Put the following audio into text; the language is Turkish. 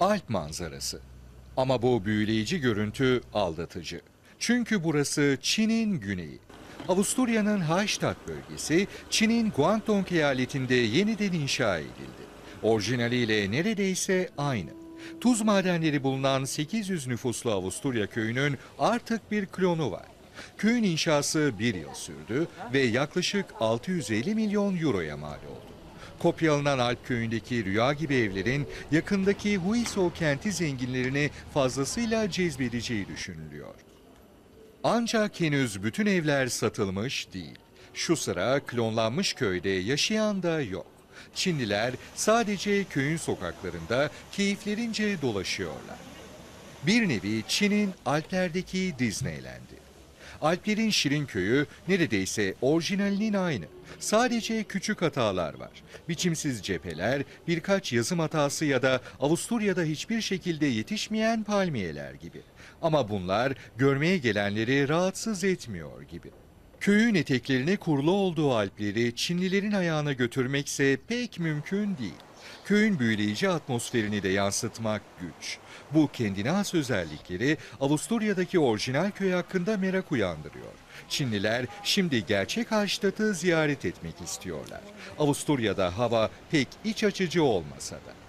Alp manzarası. Ama bu büyüleyici görüntü aldatıcı. Çünkü burası Çin'in güneyi. Avusturya'nın Hallstatt bölgesi Çin'in Guangdong eyaletinde yeniden inşa edildi. Orijinaliyle neredeyse aynı. Tuz madenleri bulunan 800 nüfuslu Avusturya köyünün artık bir klonu var. Köyün inşası bir yıl sürdü ve yaklaşık 650 milyon euroya mal oldu. Kopyalanan Alp köyündeki rüya gibi evlerin yakındaki Huiso kenti zenginlerini fazlasıyla cezbedeceği düşünülüyor. Ancak henüz bütün evler satılmış değil. Şu sıra klonlanmış köyde yaşayan da yok. Çinliler sadece köyün sokaklarında keyiflerince dolaşıyorlar. Bir nevi Çin'in Alplerdeki Disneyland'i. Alplerin Şirin Köyü neredeyse orijinalinin aynı. Sadece küçük hatalar var. Biçimsiz cepheler, birkaç yazım hatası ya da Avusturya'da hiçbir şekilde yetişmeyen palmiyeler gibi. Ama bunlar görmeye gelenleri rahatsız etmiyor gibi. Köyün eteklerine kurulu olduğu Alpleri Çinlilerin ayağına götürmekse pek mümkün değil. Köyün büyüleyici atmosferini de yansıtmak güç. Bu kendine has özellikleri Avusturya'daki orijinal köy hakkında merak uyandırıyor. Çinliler şimdi gerçek Hallstatt'ı ziyaret etmek istiyorlar. Avusturya'da hava pek iç açıcı olmasa da.